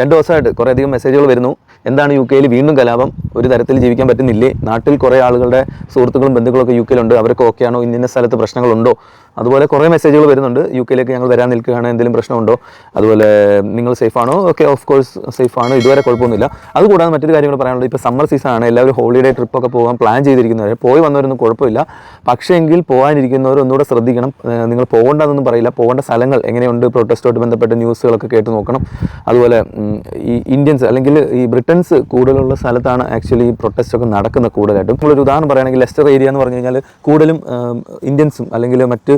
രണ്ട് ദിവസമായിട്ട് കുറേ അധികം മെസ്സേജുകൾ വരുന്നു. എന്താണ് യു കെയിൽ വീണ്ടും കലാപം? ഒരു തരത്തിൽ ജീവിക്കാൻ പറ്റുന്നില്ലേ? നാട്ടിൽ കുറേ ആളുകളുടെ സുഹൃത്തുക്കളും ബന്ധുക്കളൊക്കെ യു കെയിലുണ്ട് അവരൊക്കെ ഓക്കെയാണോ ഇന്ന സ്ഥലത്ത് പ്രശ്നങ്ങളുണ്ടോ? അതുപോലെ കുറേ മെസ്സേജുകൾ വരുന്നുണ്ട്. യു കെയിലേക്ക് ഞങ്ങൾ വരാൻ നിൽക്കുകയാണ്. എന്തെങ്കിലും പ്രശ്നമുണ്ടോ? അതുപോലെ നിങ്ങൾ സേഫ് ആണോ ഓക്കെ ഓഫ് കോഴ്സ് സേഫ് ആണ് ഇതുവരെ കുഴപ്പമൊന്നുമില്ല. അതുകൂടാതെ മറ്റൊരു കാര്യം കൂടെ പറയാനുള്ളത്. ഇപ്പോൾ സമ്മർ സീസൺ ആണ്. എല്ലാവരും ഹോളിഡേ ട്രിപ്പൊക്കെ പോകാൻ പ്ലാൻ ചെയ്തിരിക്കുന്നവർ പോയി വന്നവരൊന്നും കുഴപ്പമില്ല. പക്ഷേ എങ്കിൽ പോകാനിരിക്കുന്നവർ ഒന്നുകൂടെ ശ്രദ്ധിക്കണം. നിങ്ങൾ പോകേണ്ടതെന്നൊന്നും പറയില്ല. പോകേണ്ട സ്ഥലങ്ങൾ എങ്ങനെയുണ്ട്? പ്രൊട്ടസ്റ്റുമായിട്ട് ബന്ധപ്പെട്ട ന്യൂസുകളൊക്കെ കേട്ട് നോക്കണം. അതുപോലെ ഈ ഇന്ത്യൻസ് അല്ലെങ്കിൽ ഈ ബ്രിട്ടൻസ് കൂടുതലുള്ള സ്ഥലത്താണ് ആക്ച്വലി ഈ പ്രൊട്ടസ്റ്റൊക്കെ നടക്കുന്നത് കൂടുതലായിട്ടും. നമ്മളൊരു ഉദാഹരണം പറയുകയാണെങ്കിൽ ലെസ്റ്റർ ഏരിയ എന്ന് പറഞ്ഞു കഴിഞ്ഞാൽ കൂടുതലും ഇന്ത്യൻസും അല്ലെങ്കിൽ മറ്റ്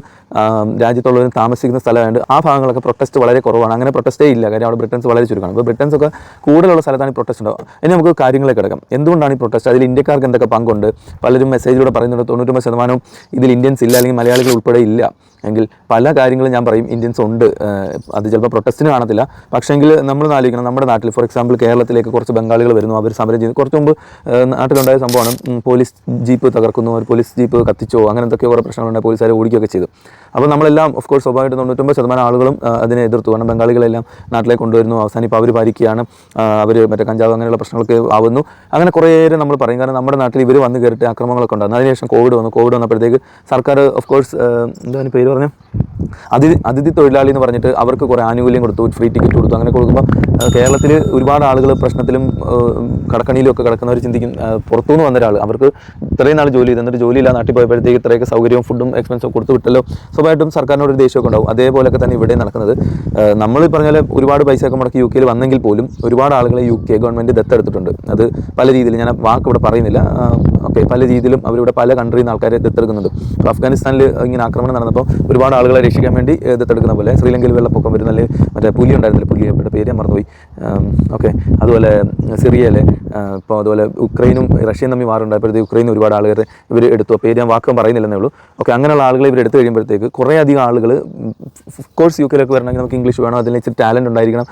രാജ്യത്തുള്ളവരും താമസിക്കുന്ന സ്ഥലമായതുകൊണ്ട് ആ ഭാഗങ്ങളൊക്കെ പ്രൊട്ടസ്റ്റ് വളരെ കുറവാണ്. അങ്ങനെ പ്രൊട്ടസ്റ്റേ ഇല്ല. കാര്യം അവിടെ ബ്രിട്ടൻസ് വളരെ ചുരുക്കമാണ് അപ്പോൾ ബ്രിട്ടൻസ് ഒക്കെ കൂടുതലുള്ള സ്ഥലത്താണ് ഈ പ്രൊട്ടസ്റ്റ് ഉണ്ടാവുക. ഇനി നമുക്ക് കാര്യങ്ങളൊക്കെ കിടക്കാം. എന്തുകൊണ്ടാണ് ഈ പ്രൊട്ടസ്റ്റ് അതിൽ ഇന്ത്യക്കാർക്ക് എന്തൊക്കെ പങ്കുണ്ട്? പലരും മെസ്സേജിലൂടെ പറയുന്നുണ്ട്. തൊണ്ണൂറ്റൊമ്പത് ശതമാനവും ഇതിൽ ഇന്ത്യൻസ് ഇല്ല അല്ലെങ്കിൽ മലയാളികൾ ഉൾപ്പെടെ ഇല്ല. എങ്കിൽ പല കാര്യങ്ങളും ഞാൻ പറയും ഇന്ത്യൻസ് ഉണ്ട്. അത് ചിലപ്പോൾ പ്രൊട്ടസ്റ്റിന് കാണത്തില്ല. പക്ഷേങ്കിൽ നമ്മൾ ആലോചിക്കണം നമ്മുടെ നാട്ടിൽ ഫോർ എക്സാമ്പിൾ കേരളത്തിലേക്ക് കുറച്ച് ബംഗാളികൾ വരുന്നു അവർ സമരം ചെയ്യുന്നു കുറച്ച് മുമ്പ് നാട്ടിലുണ്ടായ സംഭവമാണ് പോലീസ് ജീപ്പ് തകർക്കുന്നു ഒരു പോലീസ് ജീപ്പ് കത്തിച്ചോ അങ്ങനെ എന്തൊക്കെയോ കുറേ പ്രശ്നങ്ങളുണ്ടായി പോലീസുകാരെ ഓടിക്കുകയൊക്കെ ചെയ്തു. അപ്പോൾ നമ്മളെല്ലാം ഓഫ് കോഴ്സ് സ്വാഭാവികമായിട്ട് തൊണ്ണൂറ്റൊമ്പത് ശതമാനം ആളുകളും അതിനെ എതിർത്തു. കാരണം ബംഗാളികളെല്ലാം നാട്ടിലേക്ക് കൊണ്ടുവരുന്നു അവസാനം ഇപ്പോൾ അവർ ഭരിക്കുകയാണ് അവർ മറ്റേ കഞ്ചാവ് അങ്ങനെയുള്ള പ്രശ്നങ്ങളൊക്കെ ആവുന്നു. അങ്ങനെ കുറേയേറെ നമ്മൾ പറയും. കാരണം നമ്മുടെ നാട്ടിൽ ഇവർ വന്ന് കയറിയിട്ട് ആക്രമങ്ങളൊക്കെ ഉണ്ടായിരുന്നു. അതിനുശേഷം കോവിഡ് വന്നു. കോവിഡ് വന്നപ്പോഴത്തേക്ക് സർക്കാർ ഓഫ് കോഴ്സ് എന്താണ് പേര് പറഞ്ഞു. അതിഥി അതിഥി തൊഴിലാളി എന്ന് പറഞ്ഞിട്ട് അവർക്ക് കുറേ ആനുകൂല്യം കൊടുത്തു ഫ്രീ ടിക്കറ്റ് കൊടുത്തു. അങ്ങനെ കൊടുക്കുമ്പോൾ കേരളത്തിൽ ഒരുപാട് ആളുകൾ പ്രശ്നത്തിലും കടക്കണിയിലും ഒക്കെ കിടക്കുന്നവർ ചിന്തിക്കും പുറത്തുനിന്ന് വന്ന ഒരാൾ അവർക്ക് ഇത്രയും നാൾ ജോലി ചെയ്ത് എന്നിട്ട് ജോലിയില്ല നാട്ടിൽ പോയപ്പോഴത്തേക്ക് ഇത്രയൊക്കെ സൗകര്യവും ഫുഡും എക്സ്പെൻസും കൊടുത്തു വിട്ടല്ലോ. സ്വാഭാവികമായിട്ടും സർക്കാരിനോട് ഒരു ദേഷ്യമൊക്കെ ഉണ്ടാവും. അതേപോലെയൊക്കെ തന്നെ ഇവിടെ നടക്കുന്നത്. നമ്മൾ പറഞ്ഞാൽ ഒരുപാട് പൈസയൊക്കെ മുടക്കി യു കെയിൽ വന്നെങ്കിൽ പോലും ഒരുപാട് ആളുകളെ യു കെ ഗവൺമെന്റ് ദത്തെടുത്തിട്ടുണ്ട്. അത് പല രീതിയിൽ ഞാൻ വാക്ക് ഇവിടെ പറയുന്നില്ല. ഓക്കെ പല രീതിയിലും അവരിവിടെ പല കൺട്രിയിൽ നിന്ന് ആൾക്കാരെ ദത്തെടുക്കുന്നുണ്ട്. അഫ്ഗാനിസ്ഥാനിൽ ഇങ്ങനെ ആക്രമണം നടന്നപ്പോൾ ഒരുപാട് ആളുകളെ രക്ഷിക്കാൻ വേണ്ടി ദത്തെടുക്കുന്ന പോലെ ശ്രീലങ്കയിൽ വെള്ളപ്പൊക്കം വരുന്ന അല്ലെങ്കിൽ മറ്റേ പുലി ഉണ്ടായിരുന്നില്ല പുലിയുടെ പേര് മറന്നുപോയി. ഓക്കെ അതുപോലെ സിറിയയിലെ ഇപ്പോൾ അതുപോലെ ഉക്രൈനും റഷ്യയും തമ്മിൽ മാറുണ്ടായപ്പോഴത്തേക്ക് ഉക്രൈനും ഒരുപാട് ആളുകൾ ഇവർ എടുത്തു. അപ്പോൾ ഞാൻ വാക്കും പറയുന്നില്ലെന്നേ ഉള്ളൂ. ഓക്കെ അങ്ങനെയുള്ള ആളുകളെ ഇവർ എടുത്തു കഴിയുമ്പോഴത്തേക്ക് കുറേ അധികം ആളുകൾ കോഴ്സ് യു കെയിലേക്ക് വരണമെങ്കിൽ നമുക്ക് ഇംഗ്ലീഷ് വേണം? അതിൽ ഇച്ചിരി ടാലന്റ് ഉണ്ടായിരിക്കണം.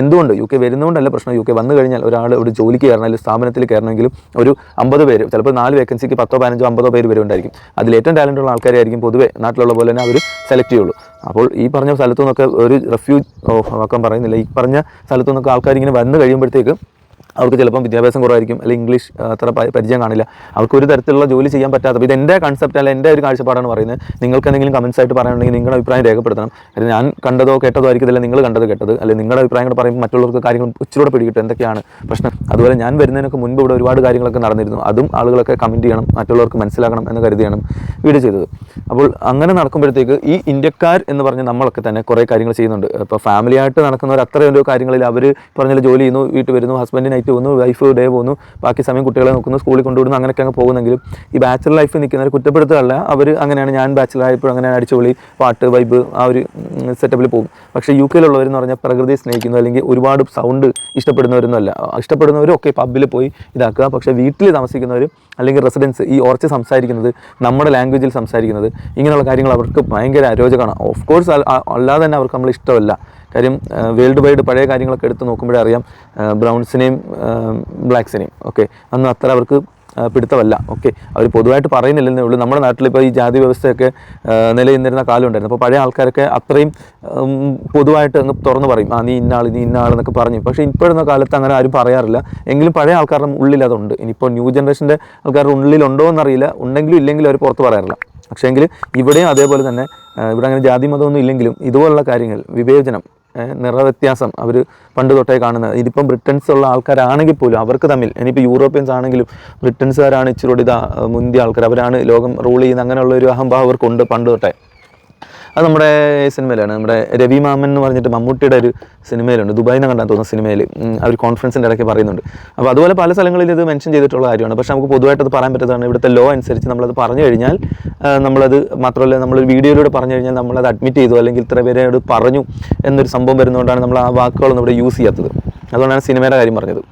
എന്തുകൊണ്ട്? യു കെ വരുന്നതുകൊണ്ടല്ല പ്രശ്നം. യു കെ വന്നു കഴിഞ്ഞാൽ ഒരാൾ ഒരു ജോലിക്ക് കയറണം അല്ലെങ്കിൽ സ്ഥാപനത്തിൽ കയറണമെങ്കിലും ഒരു അമ്പത് പേര് ചിലപ്പോൾ നാല് വേക്കൻസിക്ക് പത്തോ പതിനഞ്ചോ അമ്പതോ പേര് വരെ ഉണ്ടായിരിക്കും. അതിൽ ഏറ്റവും ടാലന്റ് ഉള്ള ആൾക്കാരായിരിക്കും പൊതുവേ നാട്ടിലുള്ള പോലെ തന്നെ അവർ സെലക്ട് ചെയ്യുള്ളൂ. അപ്പോൾ ഈ പറഞ്ഞ സ്ഥലത്തു നിന്നൊക്കെ ഒരു റെഫ്യൂജ് വാക്കം പറയുന്നില്ല. ഈ പറഞ്ഞ സ്ഥലത്തു നിന്നൊക്കെ ആൾക്കാർ ഇങ്ങനെ വന്നു കഴിയുമ്പോഴത്തേക്ക് അവർക്ക് ചിലപ്പം വിദ്യാഭ്യാസം കുറവായിരിക്കും അല്ലെങ്കിൽ ഇംഗ്ലീഷ് അത്ര പരിചയം കാണില്ല. അവർക്ക് ഒരു തരത്തിലുള്ള ജോലി ചെയ്യാൻ പറ്റാത്ത ഇത് എന്റെ കൺസെപ്റ്റ് അല്ല എന്റെ ഒരു കാഴ്ചപ്പാടാണ് പറയുന്നത്. നിങ്ങൾക്ക് എന്തെങ്കിലും കമൻസ് ആയിട്ട് പറയാനുണ്ടെങ്കിൽ നിങ്ങളുടെ അഭിപ്രായം രേഖപ്പെടുത്തണം. അല്ലെങ്കിൽ ഞാൻ കണ്ടതോ കേട്ടതോ ആയിരിക്കത്തില്ല നിങ്ങൾ കണ്ടത് കേട്ടത്. അല്ലെങ്കിൽ നിങ്ങളുടെ അഭിപ്രായം കൂടെ പറയുമ്പോൾ മറ്റുള്ളവർക്ക് കാര്യങ്ങൾ ഇച്ചിരൂടെ പിടികിട്ടും എന്തൊക്കെയാണ് പ്രശ്നം. അതുപോലെ ഞാൻ വരുന്നതിനൊക്കെ മുൻപ് ഇവിടെ ഒരുപാട് കാര്യങ്ങളൊക്കെ നടന്നിരുന്നു. അതും ആളുകളൊക്കെ കമന്റ് ചെയ്യണം മറ്റുള്ളവർക്ക് മനസ്സിലാക്കണം എന്ന് കരുതിയാണ് വീട് ചെയ്തത്. അപ്പോൾ അങ്ങനെ നടക്കുമ്പോഴത്തേക്ക് ഈ ഇന്ത്യക്കാർ എന്ന് പറഞ്ഞ് നമ്മളൊക്കെ തന്നെ കുറേ കാര്യങ്ങൾ ചെയ്യുന്നുണ്ട്. ഇപ്പോൾ ഫാമിലിയായിട്ട് നടക്കുന്നവർ അത്രയും ഓരോ കാര്യങ്ങളിൽ അവർ പറഞ്ഞ ജോലി ചെയ്യുന്നു വീട്ടിൽ വരുന്നു ഹസ്ബൻഡ് നൈറ്റ് പോകുന്നു വൈഫ് ഡേ പോകുന്നു ബാക്കി സമയം കുട്ടികളെ നോക്കുന്നു സ്കൂളിൽ കൊണ്ടുവിടുന്നു അങ്ങനെയൊക്കെ അങ്ങ് പോകുന്നെങ്കിലും ഈ ബാച്ചിലർ ലൈഫ് നിൽക്കുന്നവർ കുറ്റപ്പെടുത്തുകയല്ല അവർ അങ്ങനെയാണ് ഞാൻ ബാച്ചിലർ ആയപ്പോൾ അങ്ങനെയാണ് അടിച്ചുപൊളി പാട്ട് വൈബ് ആ ഒരു സെറ്റപ്പിൽ പോകും. പക്ഷേ യു കെയിലുള്ളവരെന്ന് പറഞ്ഞാൽ പ്രകൃതിയെ സ്നേഹിക്കുന്നു അല്ലെങ്കിൽ ഒരുപാട് സൗണ്ട് ഇഷ്ടപ്പെടുന്നവരൊന്നും അല്ല. ഇഷ്ടപ്പെടുന്നവരും ഒക്കെ പബ്ബിൽ പോയി ഇതാക്കുക പക്ഷേ വീട്ടിൽ താമസിക്കുന്നവർ അല്ലെങ്കിൽ റെസിഡൻസ് ഈ ഉറച്ച് സംസാരിക്കുന്നത് നമ്മുടെ ലാംഗ്വേജിൽ സംസാരിക്കുന്നത് ഇങ്ങനെയുള്ള കാര്യങ്ങൾ അവർക്ക് ഭയങ്കര അരോചകമാണ്. ഓഫ് കോഴ്സ് അല്ലാതെ തന്നെ അവർക്ക് നമ്മൾ ഇഷ്ടമല്ല. കാര്യം വേൾഡ് വൈഡ് പഴയ കാര്യങ്ങളൊക്കെ എടുത്ത് നോക്കുമ്പോഴേ അറിയാം ബ്രൗൺസിനെയും ബ്ലാക്സിനെയും. ഓക്കെ? അന്ന് അത്ര അവർക്ക് പിടുത്തമല്ല. ഓക്കെ? അവർ പൊതുവായിട്ട് പറയുന്നില്ലെന്നേ ഉള്ളൂ. നമ്മുടെ നാട്ടിലിപ്പോൾ ഈ ജാതി വ്യവസ്ഥയൊക്കെ നിലനിന്നിരുന്ന കാലം ഉണ്ടായിരുന്നു അപ്പോൾ പഴയ ആൾക്കാരൊക്കെ അത്രയും പൊതുവായിട്ട് അങ്ങ് തുറന്ന് പറയും. ആ നീ ഇന്നാൾ നീ ഇന്നാൾ എന്നൊക്കെ പറഞ്ഞു. പക്ഷേ ഇപ്പോഴുന്ന കാലത്ത് അങ്ങനെ ആരും പറയാറില്ല. എങ്കിലും പഴയ ആൾക്കാരുടെ ഉള്ളിൽ അതുണ്ട്. ഇനിയിപ്പോൾ ന്യൂ ജനറേഷന്റെ ആൾക്കാരുടെ ഉള്ളിലുണ്ടോ എന്നറിയില്ല. ഉണ്ടെങ്കിലും ഇല്ലെങ്കിലും അവർ പുറത്ത് പറയാറില്ല. പക്ഷേ പക്ഷേങ്കിൽ ഇവിടെയും അതേപോലെ തന്നെ ഇവിടെ അങ്ങനെ ജാതി മതമൊന്നും ഇല്ലെങ്കിലും ഇതുപോലുള്ള കാര്യങ്ങൾ വിവേചനം നിറവ്യത്യാസം അവർ പണ്ട് തൊട്ടേ കാണുന്നത്. ഇതിപ്പം ബ്രിട്ടൻസ് ഉള്ള ആൾക്കാരാണെങ്കിൽ പോലും അവർക്ക് തമ്മിൽ ഇനിയിപ്പോൾ യൂറോപ്യൻസ് ആണെങ്കിലും ബ്രിട്ടൻസുകാരാണ് ഇച്ചിരി ഇതാ മുന്തിയ ആൾക്കാർ. അവരാണ് ലോകം റൂൾ ചെയ്യുന്ന അങ്ങനെയുള്ള ഒരു അഹംഭാവം അവർക്കുണ്ട് പണ്ട് തൊട്ടേ. അത് നമ്മുടെ സിനിമയിലാണ്. നമ്മുടെ രവി മാമൻ എന്ന് പറഞ്ഞിട്ട് മമ്മൂട്ടിയുടെ ഒരു സിനിമയിലുണ്ട്. ദുബായിൽ നിന്ന് കണ്ടാൻ തോന്നുന്ന സിനിമയിൽ അവർ കോൺഫറൻസിന്റെ ഇടയ്ക്ക് പറയുന്നുണ്ട്. അപ്പോൾ അതുപോലെ പല സ്ഥലങ്ങളിൽ ഇത് മെൻഷൻ ചെയ്തിട്ടുള്ള കാര്യമാണ്. പക്ഷേ നമുക്ക് പൊതുവായിട്ട് അത് പറയാൻ പറ്റുന്നതാണ് ഇവിടുത്തെ ലോ അനുസരിച്ച് നമ്മളത് പറഞ്ഞു കഴിഞ്ഞാൽ നമ്മളത് മാത്രമല്ല നമ്മളൊരു വീഡിയോയിലൂടെ പറഞ്ഞു കഴിഞ്ഞാൽ നമ്മളത് അഡ്മിറ്റ് ചെയ്തു അല്ലെങ്കിൽ ഇത്ര പേരോട് പറഞ്ഞു എന്നൊരു സംഭവം വരുന്നതുകൊണ്ടാണ് നമ്മൾ ആ വാക്കുകളൊന്നും ഇവിടെ യൂസ് ചെയ്യാത്തത്. അതുകൊണ്ടാണ് സിനിമയുടെ കാര്യം പറഞ്ഞത്.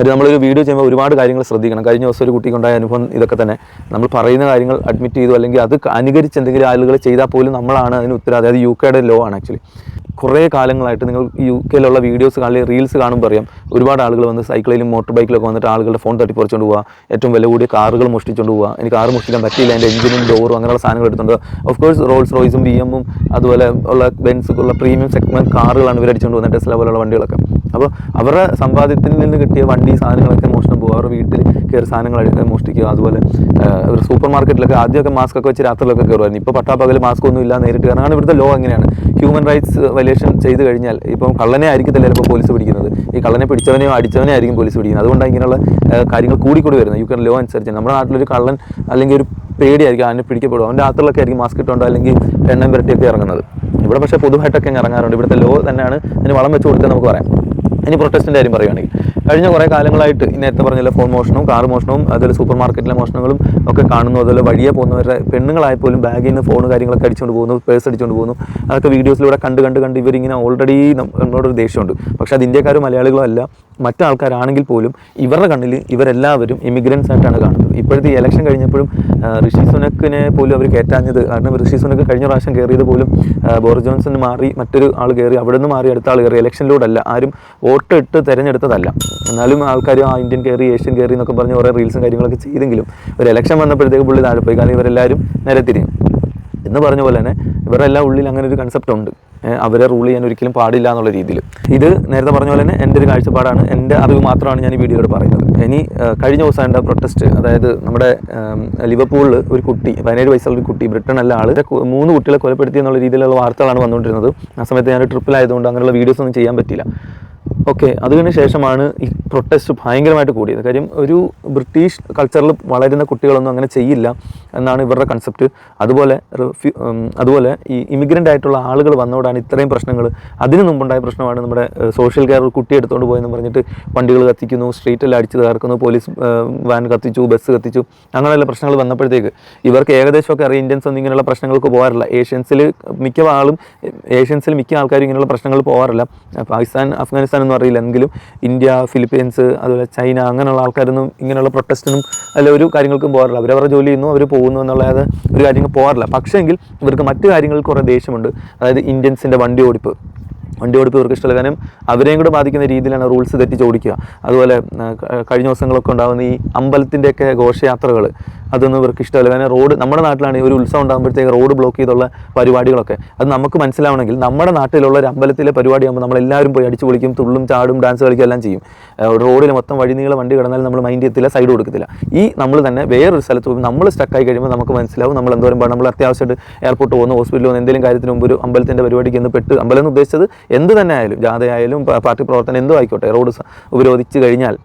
ഒരു നമ്മളൊരു വീഡിയോ ചെയ്യുമ്പോൾ ഒരുപാട് കാര്യങ്ങൾ ശ്രദ്ധിക്കണം. കഴിഞ്ഞ ദിവസം ഒരു കുട്ടിക്കുണ്ടായ അനുഭവം ഇതൊക്കെ തന്നെ. നമ്മൾ പറയുന്ന കാര്യങ്ങൾ അഡ്മിറ്റ് ചെയ്തു അല്ലെങ്കിൽ അത് അനുകരിച്ച് എന്തെങ്കിലും ആളുകൾ ചെയ്താൽ പോലും നമ്മളാണ് അതിന് ഉത്തരവാദി. അത് യു കെയുടെ ലോ ആണ് ആക്ച്വലി കുറേ കാലങ്ങളായിട്ട് നിങ്ങൾ യു കെയിലുള്ള വീഡിയോസ് കാണി റീൽസ് കാണുമ്പോൾ അറിയാം. ഒരുപാട് ആളുകൾ വന്ന് സൈക്കിളിലും മോട്ടോർ ബൈക്കിലൊക്കെ വന്നിട്ട് ആളുകളുടെ ഫോൺ തട്ടിപ്പറിച്ചുകൊണ്ട് പോവുക ഏറ്റവും വില കൂടിയ കാറുകൾ മോഷ്ടിച്ചുകൊണ്ട് പോവുക എനിക്ക് കാർ മോഷ്ടിക്കാൻ പറ്റിയില്ല. എന്റെ എഞ്ചിനും ഡോറും അങ്ങനെയുള്ള സാധനങ്ങൾ എടുത്തുകൊണ്ട് ഓഫ് കോഴ്സ് റോൾസ് റോയ്സും ബി എമ്മും അതുപോലെ ഉള്ള ബെൻസ് ഉള്ള പ്രീമിയം സെഗ്മെന്റ് കാറുകളാണ് ഇവർ അടിച്ചുകൊണ്ട് പോകുന്നത് ടെസ്ല പോലുള്ള വണ്ടികളൊക്കെ. അപ്പോൾ അവരുടെ സമ്പാദ്യത്തിൽ നിന്ന് കിട്ടിയ വണ്ടി സാധനങ്ങളൊക്കെ മോഷണം പോകും. അവരുടെ വീട്ടിൽ കയറി സാധനങ്ങൾ മോഷ്ടിക്കുക. അതുപോലെ ഒരു സൂപ്പർ മാർക്കറ്റിലൊക്കെ ആദ്യമൊക്കെ മാസ്ക് ഒക്കെ വെച്ച് രാത്രിയിലൊക്കെ കയറുമായിരുന്നു. ഇപ്പോൾ പട്ടാപ്പകൽ മാസ്ക് ഒന്നും ഇല്ല നേരിട്ട് കാരണം ഇവിടുത്തെ ലോ എങ്ങനെയാണ്? ഹ്യൂമൻ റൈറ്റ്സ് വയലേഷൻ ചെയ്ത് കഴിഞ്ഞാൽ ഇപ്പം കള്ളനെ ആയിരിക്കത്തില്ല ചിലപ്പോൾ പോലീസ് പിടിക്കുന്നത്. ഈ കള്ളനെ പിടിച്ചവനെയോ അടിച്ചവനെ ആയിരിക്കും പോലീസ് പിടിക്കുന്നത്. അതുകൊണ്ടാണ് ഇങ്ങനെയുള്ള കാര്യങ്ങൾ കൂടി കൂടി വരുന്നത്. യു കെ ലോ അനുസരിച്ച്. നമ്മുടെ നാട്ടിലൊരു കള്ളൻ അല്ലെങ്കിൽ ഒരു പേടിയായിരിക്കും. അതിനെ പിടിക്കപ്പെടും. അവന്റെ രാത്രിയിലൊക്കെ ആയിരിക്കും മാസ്ക് ഇട്ടുകൊണ്ട് അല്ലെങ്കിൽ എണ്ണം പുരട്ടിയൊക്കെ ഇറങ്ങുന്നത്. ഇവിടെ പക്ഷേ പൊതുവായിട്ടൊക്കെ ഇറങ്ങാറുണ്ട്. ഇവിടുത്തെ ലോ തന്നെയാണ്. അതിന് വളം വെച്ച് കൊടുത്തത് നമുക്ക് പറയാം. ഇനി പ്രൊട്ടസ്റ്റിന്റെ കാര്യം പറയുകയാണെങ്കിൽ. കഴിഞ്ഞ കുറേ കാലങ്ങളായിട്ട് നേരത്തെ പറഞ്ഞ ഫോൺ മോഷണവും കാർ മോഷണവും അതുപോലെ സൂപ്പർ മാർക്കറ്റിലെ മോഷണങ്ങളും ഒക്കെ കാണുന്നു. അതുപോലെ വഴിയെ പോകുന്നവരുടെ പെണ്ണുങ്ങളായ പോലും ബാഗിൽ നിന്ന് ഫോൺ കാര്യങ്ങളൊക്കെ അടിച്ചുകൊണ്ട് പോകുന്നു പേഴ്സ് അടിച്ചുകൊണ്ട് പോകുന്നു. അതൊക്കെ വീഡിയോസിലൂടെ കണ്ട് കണ്ട് കണ്ട് ഇവരിങ്ങനെ ഓൾറെഡി നമ്മളോടൊരു ദേഷ്യമുണ്ട്. പക്ഷേ അത് ഇന്ത്യക്കാരും മലയാളികളും അല്ല. മറ്റാൾക്കാരാണെങ്കിൽ പോലും ഇവരുടെ കണ്ണിൽ ഇവരെല്ലാവരും ഇമിഗ്രൻസ് ആയിട്ടാണ് കാണുന്നത്. ഇപ്പോഴത്തെ ഇലക്ഷൻ കഴിഞ്ഞപ്പോഴും ഋഷി സുനക്കിനെ പോലും അവർ കയറ്റാഞ്ഞത് കാരണം ഋഷി സുനക്ക് കഴിഞ്ഞ പ്രാവശ്യം കയറിയത് പോലും ബോറി ബോറിസ് ജോൺസൺ മാറി മറ്റൊരു ആൾ കയറി അവിടെ നിന്ന് മാറി അടുത്ത ആൾ കയറി ഇലക്ഷനിലൂടെയല്ല ആരും വോട്ട് ഇട്ട് തിരഞ്ഞെടുത്തതല്ല. എന്നാലും ആൾക്കാർ ആ ഇന്ത്യൻ കയറി ഏഷ്യൻ കയറി എന്നൊക്കെ പറഞ്ഞ് കുറേ റീൽസും കാര്യങ്ങളൊക്കെ ചെയ്തെങ്കിലും ഒരു ഇലക്ഷൻ വന്നപ്പോഴത്തേക്ക് പുള്ളി താഴെ പോയി കാരണം ഇവരെല്ലാവരും നേരെ തിരിഞ്ഞു എന്ന് പറഞ്ഞ പോലെ തന്നെ ഇവരുടെ എല്ലാ ഉള്ളിൽ അങ്ങനെ ഒരു കൺസെപ്റ്റ് ഉണ്ട്. അവരെ റൂൾ ചെയ്യാൻ ഒരിക്കലും പാടില്ല എന്നുള്ള രീതിയിൽ. ഇത് നേരത്തെ പറഞ്ഞ പോലെ തന്നെ എന്റെ ഒരു കാഴ്ചപ്പാടാണ്. എന്റെ അറിവ് മാത്രമാണ് ഞാൻ ഈ വീഡിയോയിൽ പറയുന്നത്. ഇനി കഴിഞ്ഞ ദിവസം എന്റെ പ്രൊട്ടസ്റ്റ് അതായത് നമ്മുടെ ലിവർപൂളിൽ ഒരു കുട്ടി പതിനേഴ് വയസ്സുള്ള ഒരു കുട്ടി ബ്രിട്ടനുള്ള ആൾ മൂന്ന് കുട്ടികളെ കൊലപ്പെടുത്തി എന്നുള്ള രീതിയിലുള്ള വാർത്തകളാണ് വന്നുകൊണ്ടിരുന്നത്. ആ സമയത്ത് ഞാൻ ട്രിപ്പിലായതുകൊണ്ട് അങ്ങനെയുള്ള വീഡിയോസ് ഒന്നും ചെയ്യാൻ പറ്റില്ല ഓക്കെ അതിന് ശേഷമാണ് ഈ പ്രൊട്ടസ്റ്റ് ഭയങ്കരമായിട്ട് കൂടിയത്. കാര്യം ഒരു ബ്രിട്ടീഷ് കൾച്ചറിൽ വളരുന്ന കുട്ടികളൊന്നും അങ്ങനെ ചെയ്യില്ല. എന്നാണ് ഇവരുടെ കൺസെപ്റ്റ് അതുപോലെ അതുപോലെ ഈ ഇമിഗ്രന്റ് ആയിട്ടുള്ള ആളുകൾ വന്നോടാണ് ഇത്രയും പ്രശ്നങ്ങൾ അതിനു മുമ്പുണ്ടായ പ്രശ്നമാണ് നമ്മുടെ സോഷ്യൽ കെയർ കുട്ടി എടുത്തുകൊണ്ട് പോയെന്ന് പറഞ്ഞിട്ട് വണ്ടികൾ കത്തിക്കുന്നു സ്ട്രീറ്റിൽ അടിച്ച് തകർക്കുന്നു പോലീസ് വാൻ കത്തിച്ചു ബസ് കത്തിച്ചു അങ്ങനെയുള്ള പ്രശ്നങ്ങൾ വന്നപ്പോഴത്തേക്ക് ഇവർക്ക് ഏകദേശമൊക്കെ അറിയാം ഇന്ത്യൻസ് ഒന്നും ഇങ്ങനെയുള്ള പ്രശ്നങ്ങൾക്ക് പോകാറില്ല. ഏഷ്യൻസിൽ മിക്ക ആളും ഏഷ്യൻസിൽ മിക്ക ആൾക്കാരും ഇങ്ങനെയുള്ള പ്രശ്നങ്ങൾ പോകാറില്ല. പാകിസ്ഥാൻ അഫ്ഗാനിസ്ഥാൻ ഒന്നും അറിയില്ല. എങ്കിലും ഇന്ത്യ ഫിലിപ്പീൻസ് അതുപോലെ ചൈന അങ്ങനെയുള്ള ആൾക്കാരൊന്നും ഇങ്ങനെയുള്ള പ്രൊട്ടസ്റ്റിനും അല്ല ഒരു കാര്യങ്ങൾക്കും പോകാറില്ല. അവരവരുടെ ജോലി ചെയ്യുന്നു അവർ പോകുന്നു എന്നുള്ളത് ഒരു കാര്യങ്ങൾ പോകാറില്ല. പക്ഷേങ്കിൽ ഇവർക്ക് മറ്റു കാര്യങ്ങൾക്ക് കുറേ ദേഷ്യമുണ്ട്. അതായത് ഇന്ത്യൻസിന്റെ വണ്ടി ഓടിപ്പ്. വണ്ടി ഓടിപ്പ് ഇവർക്ക് ഇഷ്ടമല്ല. കാരണം അവരെയും കൂടെ ബാധിക്കുന്ന രീതിയിലാണ് റൂൾസ് തെറ്റിച്ച് ഓടിക്കുക. അതുപോലെ കഴിഞ്ഞ ദിവസങ്ങളൊക്കെ ഉണ്ടാകുന്ന ഈ അമ്പലത്തിന്റെയൊക്കെ ഘോഷയാത്രകൾ അതൊന്നും ഇവർക്ക് ഇഷ്ടമല്ല. കാരണം റോഡ് നമ്മുടെ നാട്ടിലാണ് ഒരു ഉത്സവം ഉണ്ടാകുമ്പോഴത്തേക്ക് റോഡ് ബ്ലോക്ക് ചെയ്തുള്ള പരിപാടികളൊക്കെ അത് നമുക്ക് മനസ്സിലാവണമെങ്കിൽ നമ്മുടെ നാട്ടിലുള്ള ഒരു അമ്പലത്തിലെ പരിപാടിയാകുമ്പോൾ നമ്മളെല്ലാവരും പോയി അടിച്ചു പൊളിക്കും തുള്ളും ചാടും ഡാൻസ് കളിക്കും എല്ലാം ചെയ്യും. റോഡിൽ മൊത്തം വഴിനീള വണ്ടി കിടന്നാൽ നമ്മൾ മൈൻഡ് ചെയ്യത്തില്ല സൈഡ് കൊടുക്കത്തില്ല. ഈ നമ്മൾ തന്നെ വേറൊരു സ്ഥലത്ത് പോകുമ്പോൾ നമ്മൾ സ്റ്റക്കായി കഴിയുമ്പോൾ നമുക്ക് മനസ്സിലാവും നമ്മൾ എന്തോരം നമ്മൾ അത്യാവശ്യമായിട്ട് എയർപോർട്ട് പോകുന്ന ഹോസ്പിറ്റലിൽ പോകുന്ന എന്തെങ്കിലും കാര്യത്തിന് മുമ്പ് ഒരു അമ്പലത്തിന്റെ പരിപാടിക്ക് എന്ന് പെട്ട് അമ്പലം എന്ന് ഉദ്ദേശിച്ചത് എന്ത് തന്നെ ആയാലും ജാഥയായാലും പാർട്ടി പ്രവർത്തനം എന്തോ ആയിക്കോട്ടെ. റോഡ് ഉപരോധിച്ച് കഴിഞ്ഞാൽ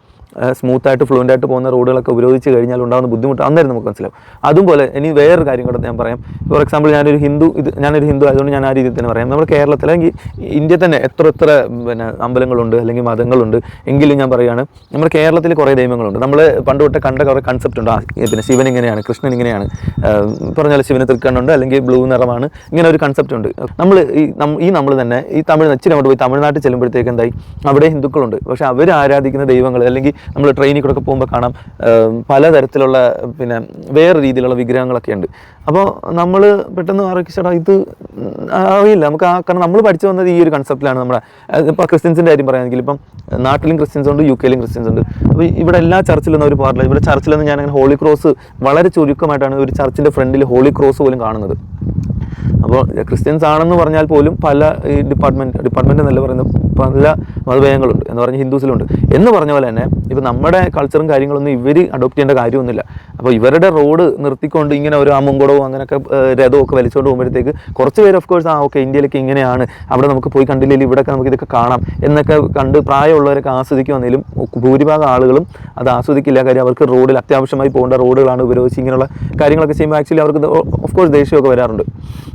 സ്മൂത്തായിട്ട് ഫ്ലുവന്റ് ആയിട്ട് പോകുന്ന റോഡുകളൊക്കെ ഉപരോധിച്ച് കഴിഞ്ഞാൽ ഉണ്ടാകുന്ന ബുദ്ധിമുട്ട് അന്നേരം നമുക്ക് മനസ്സിലാവും. അതുപോലെ ഇനി വേറൊരു കാര്യം കൂടെ ഞാൻ പറയാം. ഫോർ എക്സാമ്പിൾ ഞാനൊരു ഹിന്ദു ഇത് ഞാനൊരു ഹിന്ദു ആയതുകൊണ്ട് ഞാൻ ആ രീതിയിൽ തന്നെ പറയാം. നമ്മുടെ കേരളത്തിൽ അല്ലെങ്കിൽ ഇന്ത്യ തന്നെ എത്ര എത്ര പിന്നെ അമ്പലങ്ങളുണ്ട് അല്ലെങ്കിൽ മതങ്ങളുണ്ട് എങ്കിലും ഞാൻ പറയുകയാണ് നമ്മുടെ കേരളത്തിൽ കുറേ ദൈവങ്ങളുണ്ട്. നമ്മൾ പണ്ട് തൊട്ടേ കണ്ട കുറേ കൺസെപ്റ്റ് ഉണ്ട്. പിന്നെ ശിവൻ ഇങ്ങനെയാണ് കൃഷ്ണൻ ഇങ്ങനെയാണ്. പറഞ്ഞാൽ ശിവന് തൃക്കണ്ണുണ്ട് അല്ലെങ്കിൽ ബ്ലൂ നിറമാണ്. ഇങ്ങനെ ഒരു കൺസെപ്റ്റ് ഉണ്ട്. നമ്മൾ ഈ നമ്മൾ തന്നെ ഈ തമിഴ് ഇച്ചിരി പോയി തമിഴ്നാട്ടിൽ ചെല്ലുമ്പോഴത്തേക്ക് എന്തായി? അവിടെ ഹിന്ദുക്കളുണ്ട്. പക്ഷേ അവർ ആരാധിക്കുന്ന ദൈവങ്ങൾ അല്ലെങ്കിൽ നമ്മൾ ട്രെയിനിൽ കൂടെ പോകുമ്പോൾ കാണാം പലതരത്തിലുള്ള പിന്നെ വേറെ രീതിയിലുള്ള വിഗ്രഹങ്ങളൊക്കെ ഉണ്ട്. അപ്പോൾ നമ്മൾ പെട്ടെന്ന് ആരോഗ്യച്ചേട്ടാ ഇത് അറിയില്ല. നമുക്ക് ആ കാരണം നമ്മൾ പഠിച്ചു വന്നത് ഈ ഒരു കൺസെപ്റ്റിലാണ് നമ്മുടെ ഇപ്പോൾ ക്രിസ്ത്യൻസിന്റെ കാര്യം പറയുകയാണെങ്കിൽ ഇപ്പം നാട്ടിലും ക്രിസ്ത്യൻസ് ഉണ്ട് യു കെയിലും ക്രിസ്ത്യൻസ് ഉണ്ട്. അപ്പോൾ ഇവിടെ എല്ലാ ചർച്ചിലൊന്നും അവർ പാടില്ല. ഇവിടെ ചർച്ചിലൊന്നും ഞാൻ അങ്ങനെ ഹോളി ക്രോസ് വളരെ ചുരുക്കമായിട്ടാണ് ഒരു ചർച്ചിന്റെ ഫ്രണ്ടിൽ ഹോളി ക്രോസ് പോലും കാണുന്നത്. അപ്പോൾ ക്രിസ്ത്യൻസ് ആണെന്ന് പറഞ്ഞാൽ പോലും പല ഈ ഡിപ്പാർട്ട്മെന്റ് ഡിപ്പാർട്ട്മെന്റ് എന്നല്ല പറയുന്നത് പല മതഭേദങ്ങളുണ്ട്. എന്ന് പറഞ്ഞാൽ ഹിന്ദുസിലുണ്ട്. എന്ന് പറഞ്ഞ പോലെ തന്നെ ഇപ്പോൾ നമ്മുടെ കൾച്ചറും കാര്യങ്ങളൊന്നും ഇവർ അഡോപ്റ്റ് ചെയ്യേണ്ട കാര്യമൊന്നുമില്ല. അപ്പോൾ ഇവരുടെ റോഡ് നിർത്തിക്കൊണ്ട് ഇങ്ങനെ ഒരു അമുങ്കടവും അങ്ങനെയൊക്കെ ഒക്കെ വലിച്ചുകൊണ്ട് പോകുമ്പോഴത്തേക്ക് കുറച്ച് പേര് ഓഫ് കോഴ്സ് ആ ഓക്കെ ഇന്ത്യയിലേക്ക് ഇങ്ങനെയാണ്. അവിടെ നമുക്ക് പോയി കണ്ടില്ലെങ്കിൽ ഇവിടെയൊക്കെ നമുക്ക് ഇതൊക്കെ കാണാം എന്നൊക്കെ കണ്ട് പ്രായമുള്ളവരൊക്കെ ആസ്വദിക്കുമെന്നതിലും ഭൂരിഭാഗം ആളുകളും അത് ആസ്വദിക്കില്ല. കാര്യം അവർക്ക് റോഡിൽ അത്യാവശ്യമായി പോകേണ്ട റോഡുകളാണ് ഉപയോഗിച്ച് ഇങ്ങനെയുള്ള കാര്യങ്ങളൊക്കെ ചെയ്യുമ്പോൾ ആക്ച്വലി അവർക്ക് ഓഫ് കോഴ്സ് ദേഷ്യമൊക്കെ വരാറുണ്ട്.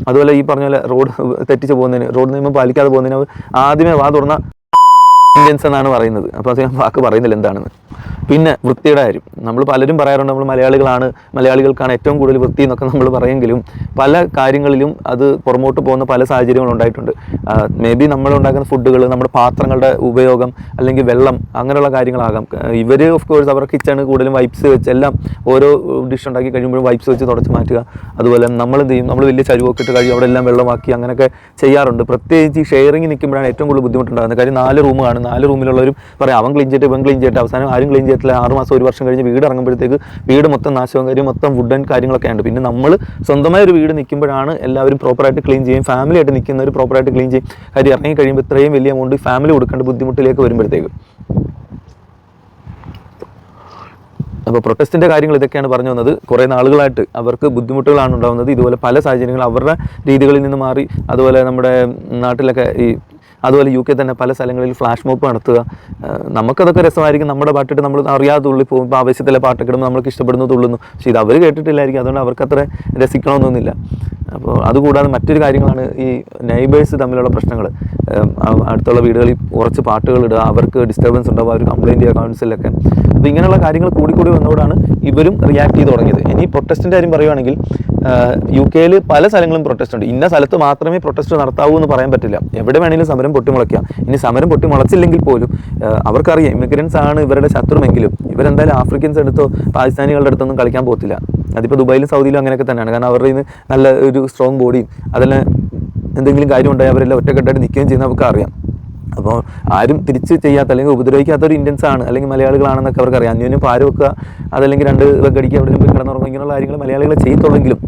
അതുപോലെ ഈ പറഞ്ഞ പോലെ റോഡ് തെറ്റിച്ച് പോകുന്നതിന് റോഡ് നിയമം പാലിക്കാതെ പോകുന്നതിന് ആദ്യമേ വാ തുറന്ന ഇന്ത്യൻസ് എന്നാണ് പറയുന്നത്. അപ്പോൾ അത് ഞാൻ വാക്ക് പറയുന്നില്ല എന്താണെന്ന്. പിന്നെ വൃത്തിയുടെ കാര്യം. നമ്മൾ പലരും പറയാറുണ്ട് നമ്മൾ മലയാളികളാണ് മലയാളികൾക്കാണ് ഏറ്റവും കൂടുതൽ വൃത്തി എന്നൊക്കെ നമ്മൾ പറയുമെങ്കിലും പല കാര്യങ്ങളിലും അത് പുറമോട്ട് പോകുന്ന പല സാഹചര്യങ്ങളും ഉണ്ടായിട്ടുണ്ട്. മേ ബി നമ്മൾ ഉണ്ടാക്കുന്ന ഫുഡുകൾ നമ്മുടെ പാത്രങ്ങളുടെ ഉപയോഗം അല്ലെങ്കിൽ വെള്ളം അങ്ങനെയുള്ള കാര്യങ്ങളാകാം. ഇവർ ഓഫ് കോഴ്സ് അവരുടെ കിച്ചണ് കൂടുതലും വൈപ്സ് വെച്ച് എല്ലാം ഓരോ ഡിഷ് ഉണ്ടാക്കി കഴിയുമ്പോഴും വൈപ്സ് വെച്ച് തുടച്ച് മാറ്റുക. അതുപോലെ നമ്മൾ എന്ത് ചെയ്യും? നമ്മൾ വലിയ ചരുവൊക്കെ ഇട്ട് കഴിയും അവിടെ എല്ലാം വെള്ളമാക്കി അങ്ങനെയൊക്കെ ചെയ്യാറുണ്ട്. പ്രത്യേകിച്ച് ഈ ഷെയറിങ് നിൽക്കുമ്പോഴാണ് ഏറ്റവും കൂടുതൽ ബുദ്ധിമുട്ടുണ്ടാകുന്നത്. കാര്യം നാല് റൂമാണ് നാല് റൂമിലുള്ളവരും പറയാം അവൻ ക്ലീൻ ചെയ്തിട്ട് ഇവൻ ക്ലീൻ ചെയ്തിട്ട് അവസാനം ആരും ക്ലീൻ ചെയ്തിട്ടില്ല ആറ് മാസം ഒരു വർഷം കഴിഞ്ഞ് വീട് ഇറങ്ങുമ്പോഴത്തേക്ക് വീട് മൊത്തം നാശവും കാര്യം മൊത്തം വുഡൻ കാര്യങ്ങളൊക്കെ ഉണ്ട് പിന്നെ നമ്മൾ സ്വന്തമായ ഒരു വീട് നിൽക്കുമ്പോഴാണ് എല്ലാവരും പ്രോപ്പറായിട്ട് ക്ലീൻ ചെയ്യും. ഫാമിലി ആയിട്ട് നിൽക്കുന്നവർ പ്രോപ്പറായിട്ട് ക്ലീൻ ചെയ്യും. കാര്യം ഇറങ്ങി കഴിയുമ്പോൾ ഇത്രയും വലിയ എമൗണ്ട് ഫാമിലി കൊടുക്കേണ്ട ബുദ്ധിമുട്ടിലേക്ക് വരുമ്പോഴത്തേക്ക്. അപ്പോൾ പ്രൊട്ടസ്റ്റിന്റെ കാര്യങ്ങൾ ഇതൊക്കെയാണ് പറഞ്ഞു വന്നത്. കുറേ നാളുകളായിട്ട് അവർക്ക് ബുദ്ധിമുട്ടുകളാണ് ഉണ്ടാകുന്നത് ഇതുപോലെ പല സാഹചര്യങ്ങളും അവരുടെ രീതികളിൽ നിന്ന് മാറി. അതുപോലെ നമ്മുടെ നാട്ടിലൊക്കെ ഈ അതുപോലെ യു കെ തന്നെ പല സ്ഥലങ്ങളിൽ ഫ്ലാഷ് മോപ്പ് നടത്തുക. നമുക്കതൊക്കെ രസമായിരിക്കും. നമ്മുടെ പാട്ടിട്ട് നമ്മൾ അറിയാതെ തുള്ളി പോകും. ഇപ്പോൾ ആവശ്യത്തിലെ പാട്ടൊക്കെ ഇടുമ്പോൾ നമ്മൾക്ക് ഇഷ്ടപ്പെടുന്നു തുള്ളുന്നു. പക്ഷേ ഇത് അവർ കേട്ടിട്ടില്ലായിരിക്കും. അതുകൊണ്ട് അവർക്കത്ര രസിക്കണമെന്നൊന്നുമില്ല. അപ്പോൾ അതുകൂടാതെ മറ്റൊരു കാര്യങ്ങളാണ് ഈ നൈബേഴ്സ് തമ്മിലുള്ള പ്രശ്നങ്ങൾ അടുത്തുള്ള വീടുകളിൽ കുറച്ച് പാട്ടുകൾ ഇടുക. അവർക്ക് ഡിസ്റ്റർബൻസ് ഉണ്ടാവുക. അവർ കംപ്ലയിന്റ് ചെയ്യുക കൗൺസിലൊക്കെ അപ്പോൾ ഇങ്ങനെയുള്ള കാര്യങ്ങൾ കൂടിക്കൂടി വന്നതോടാണ് ഇവരും റിയാക്ട് ചെയ്ത് തുടങ്ങിയത്. ഇനി പ്രൊട്ടസ്റ്റിന്റെ കാര്യം പറയുവാണെങ്കിൽ യു കെയിൽ പല സ്ഥലങ്ങളും പ്രൊട്ടസ്റ്റ് ഉണ്ട്. ഇന്ന സ്ഥലത്ത് മാത്രമേ പ്രൊട്ടസ്റ്റ് നടത്താവൂ എന്ന് പറയാൻ പറ്റില്ല. എവിടെ വേണമെങ്കിലും സമരം പൊട്ടിമുളയ്ക്കാം. ഇനി സമരം പൊട്ടിമുളച്ചില്ലെങ്കിൽ പോലും അവർക്കറിയാം ഇമിഗ്രൻസ് ആണ് ഇവരുടെ ശത്രുമെങ്കിലും. ഇവരെന്തായാലും ആഫ്രിക്കൻസ് എടുത്തോ പാകിസ്ഥാനികളുടെ അടുത്തൊന്നും കളിക്കാൻ പോകത്തില്ല. അതിപ്പോൾ ദുബായിലും സൗദിയിലും അങ്ങനെയൊക്കെ തന്നെയാണ്. കാരണം അവരുടെ ഇന്ന് നല്ല ഒരു സ്ട്രോങ് ബോഡിയും അതെല്ലാം എന്തെങ്കിലും കാര്യം ഉണ്ടായാൽ അവരെല്ലാം ഒറ്റക്കെട്ടായിട്ട് നിൽക്കുകയും ചെയ്യുന്ന അവർക്ക് അറിയാം അപ്പോൾ ആരും തിരിച്ച് ചെയ്യാത്ത അല്ലെങ്കിൽ ഉപദ്രവിക്കാത്ത ഒരു ഇന്ത്യൻസ് ആണ് അല്ലെങ്കിൽ മലയാളികളാണെന്നൊക്കെ അവർക്ക് അറിയാം. അന്യോന്യം പാര് വെക്കുക അതല്ലെങ്കിൽ രണ്ട് വെക്കടിക്കുക അവിടെ പോയി കിടന്നുറങ്ങുക ഇങ്ങനെയുള്ള കാര്യങ്ങൾ മലയാളികൾ ചെയ്യത്തുള്ളെങ്കിലും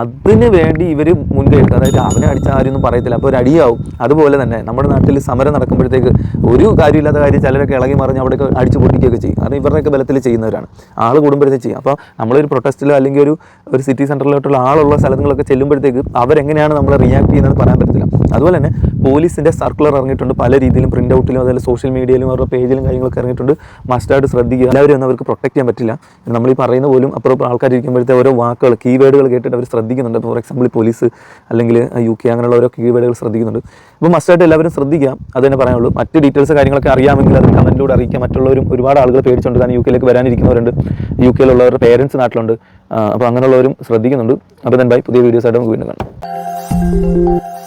അതിന് വേണ്ടി ഇവർ മുൻപേ എടുക്കുക അതായത് അവനെ അടിച്ച ആരും പറയത്തില്ല. അപ്പോൾ ഒരു അടിയാവും. അതുപോലെ തന്നെ നമ്മുടെ നാട്ടിൽ സമരം നടക്കുമ്പോഴത്തേക്ക് ഒരു കാര്യമില്ലാത്ത കാര്യം ചിലരൊക്കെ ഇളകി മറിഞ്ഞ് അവിടെയൊക്കെ അടിച്ചു പൊട്ടിക്കുകയൊക്കെ ചെയ്യും. കാരണം ഇവരുടെയൊക്കെ ബലത്തിൽ ചെയ്യുന്നവരാണ്. ആൾ കൂടുമ്പോഴത്തേക്ക് ചെയ്യും. അപ്പോൾ നമ്മളൊരു പ്രൊട്ടസ്റ്റിലോ അല്ലെങ്കിൽ ഒരു ഒരു സിറ്റി സെന്ററിലോട്ടുള്ള ആളുള്ള സ്ഥലങ്ങളൊക്കെ ചെല്ലുമ്പോഴത്തേക്ക് അവരെങ്ങനെയാണ് നമ്മൾ റിയാക്ട് ചെയ്യുന്നത് പറയാൻ പറ്റത്തില്ല. അതുപോലെ തന്നെ പോലീസിന്റെ സർക്കുലർ ഇറങ്ങിയിട്ടുണ്ട് പല രീതിയിലും പ്രിന്റ് ഔട്ടിലും അതുപോലെ സോഷ്യൽ മീഡിയയിലും അവരുടെ പേജിലും കാര്യങ്ങളൊക്കെ ഇറങ്ങിയിട്ടുണ്ട്. മസ്റ്റായിട്ട് ശ്രദ്ധിക്കുക. എല്ലാവരും ഒന്നും അവർക്ക് പ്രൊട്ടക്ട് ചെയ്യാൻ പറ്റില്ല. നമ്മൾ ഈ പറയുന്ന പോലും അപ്പുറം ആൾക്കാർ ഇരിക്കുമ്പോഴത്തെ ഓരോ വാക്കുകൾ കീവേഡുകൾ കേട്ടിട്ട് അവർ ശ്രദ്ധിക്കുന്നുണ്ട്. ഫോർ എക്സാമ്പിൾ പോലീസ് അല്ലെങ്കിൽ യു കെ അങ്ങനെയുള്ള ഓരോ കീവേഡുകൾ ശ്രദ്ധിക്കുന്നുണ്ട്. അപ്പോൾ മസ്റ്റായിട്ട് എല്ലാവരും ശ്രദ്ധിക്കുക. അത് തന്നെ പറയാനുള്ളൂ. മറ്റ് ഡീറ്റെയിൽസ് കാര്യങ്ങളൊക്കെ അറിയാമെങ്കിൽ അത് കമന്റിലൂടെ അറിയിക്കാം മറ്റുള്ളവരും ഒരുപാട് ആളുകൾ പേടിച്ചുണ്ട് കാരണം യു കെയിലേക്ക് വരാനിരിക്കുന്നവരുണ്ട്. യു കെയിലുള്ളവരുടെ പേരൻസ് നാട്ടിലുണ്ട്. അപ്പോൾ അങ്ങനെയുള്ളവരും ശ്രദ്ധിക്കുന്നുണ്ട്. അപ്പോൾ തന്നെ ബൈ പുതിയ വീഡിയോസ് ആയിട്ട് നമുക്ക് വീണ്ടും കാണാം.